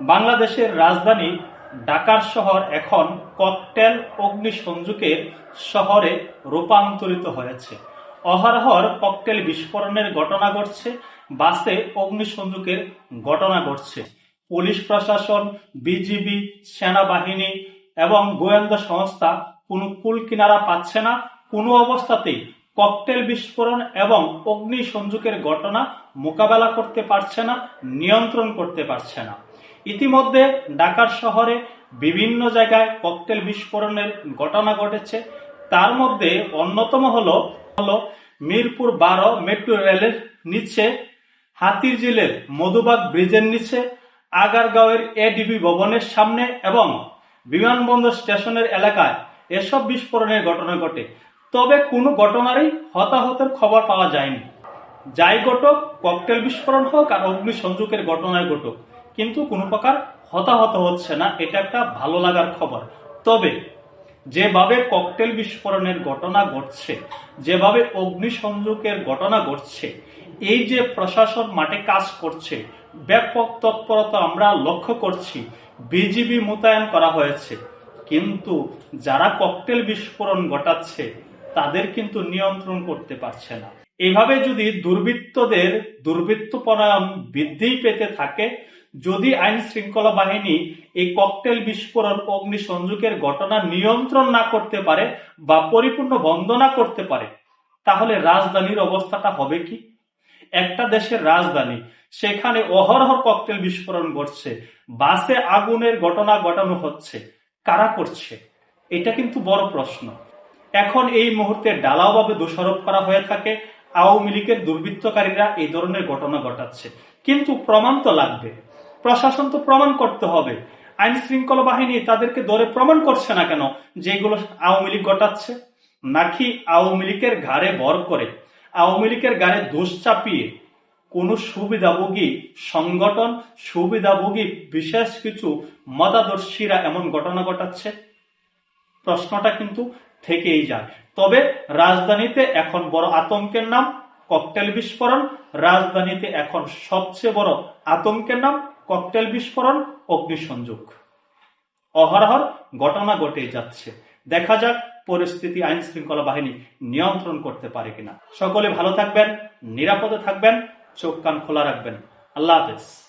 বাংলাদেশের রাজধানী ঢাকার শহর এখন ককটেল অগ্নিসংযোগের শহরে রূপান্তরিত হয়েছে। অহরহর ককটেল বিস্ফোরণের ঘটনা ঘটছে, বাসে অগ্নিসংযোগের ঘটনা ঘটছে। পুলিশ প্রশাসন, বিজিবি, সেনাবাহিনী এবং গোয়েন্দা সংস্থা কোনো কুল কিনারা পাচ্ছে না। কোনো অবস্থাতেই ককটেল বিস্ফোরণ এবং অগ্নিসংযোগের ঘটনা মোকাবেলা করতে পারছে না, নিয়ন্ত্রণ করতে পারছে না। ইতিমধ্যে ঢাকার শহরে বিভিন্ন জায়গায় ককটেল বিস্ফোরণের ঘটনা ঘটেছে। তার মধ্যে অন্যতম হলো হলো মিরপুর বারো মেট্রো রেলের নিচে হাতিরঝিলের মধুবাগ ব্রিজের নিচে, আগারগাঁওয়ের এডিবি ভবনের সামনে এবং বিমানবন্দর স্টেশনের এলাকায় এসব বিস্ফোরণের ঘটনা ঘটে। তবে কোনো ঘটনারই হতাহতের খবর পাওয়া যায়নি। যাই ঘটক, ককটেল বিস্ফোরণ হোক আর অগ্নিসংযোগের ঘটনায় ঘটুক। কিন্তু কোনো প্রকার হতাহত হচ্ছে না, এটা একটা ভালো লাগার খবর। তবে, যেভাবে ককটেল বিস্ফোরণের ঘটনা ঘটছে, যেভাবে অগ্নিসংযোগের ঘটনা ঘটছে, এই যে প্রশাসন মাঠে কাজ করছে, ব্যাপক তৎপরতা আমরা লক্ষ্য করছি, বিজিবি মোতায়েন করা হয়েছে। কিন্তু যারা ককটেল বিস্ফোরণ ঘটাচ্ছে, তাদের কিন্তু নিয়ন্ত্রণ করতে পারছে না। এভাবে যদি দুর্বৃত্তদের দুর্বৃত্তপরায়ণ বৃদ্ধি পেতে থাকে যদি আইন শৃঙ্খলা বাহিনী এই ককটেল বিস্ফোরণ অগ্নিসংযোগের ঘটনা নিয়ন্ত্রণ না করতে পারে বা পরিপূর্ণ বন্ধ না করতে পারে, তাহলে রাজধানীর অবস্থাটা হবে কি? একটা দেশের রাজধানী, সেখানে অহরহ ককটেল বিস্ফোরণ ঘটছে, বাসে আগুনের ঘটনা ঘটানো হচ্ছে, কারা করছে? এটা কিন্তু বড় প্রশ্ন। এখন এই মুহূর্তে ডালাওভাবে দোষারোপ করা হয়ে থাকে, আওয়ামী লীগের দুর্বৃত্তকারীরা এই ধরনের ঘটনা ঘটাচ্ছে। কিন্তু প্রমাণ তো লাগবে। প্রশাসন তো প্রমাণ করতে হবে। আইন শৃঙ্খলা বাহিনী তাদেরকে ধরে প্রমাণ করছে না কেন যে এগুলো আওয়ামী লীগ ঘটাচ্ছে? নাকি আওয়ামী লীগের ঘাড়ে ভর করে, আওয়ামী লীগের গাড়ে দোষ চাপিয়ে কোন সুবিধাভোগী সংগঠন, সুবিধাভোগী বিশেষ কিছু মতাদর্শীরা এমন ঘটনা ঘটাচ্ছে? প্রশ্নটা কিন্তু থেকেই যায়। তবে রাজধানীতে এখন বড় আতঙ্কের নাম, ককটেল বিস্ফোরণ। রাজধানীতে এখন সবচেয়ে বড় আতঙ্কের নাম ককটেল বিস্ফোরণ, অগ্নিসংযোগ। অহরহর ঘটনা ঘটেই যাচ্ছে। দেখা যাক পরিস্থিতি আইন শৃঙ্খলা বাহিনী নিয়ন্ত্রণ করতে পারে কিনা। সকলে ভালো থাকবেন, নিরাপদে থাকবেন, চোখ কান খোলা রাখবেন। আল্লাহ হাফেজ।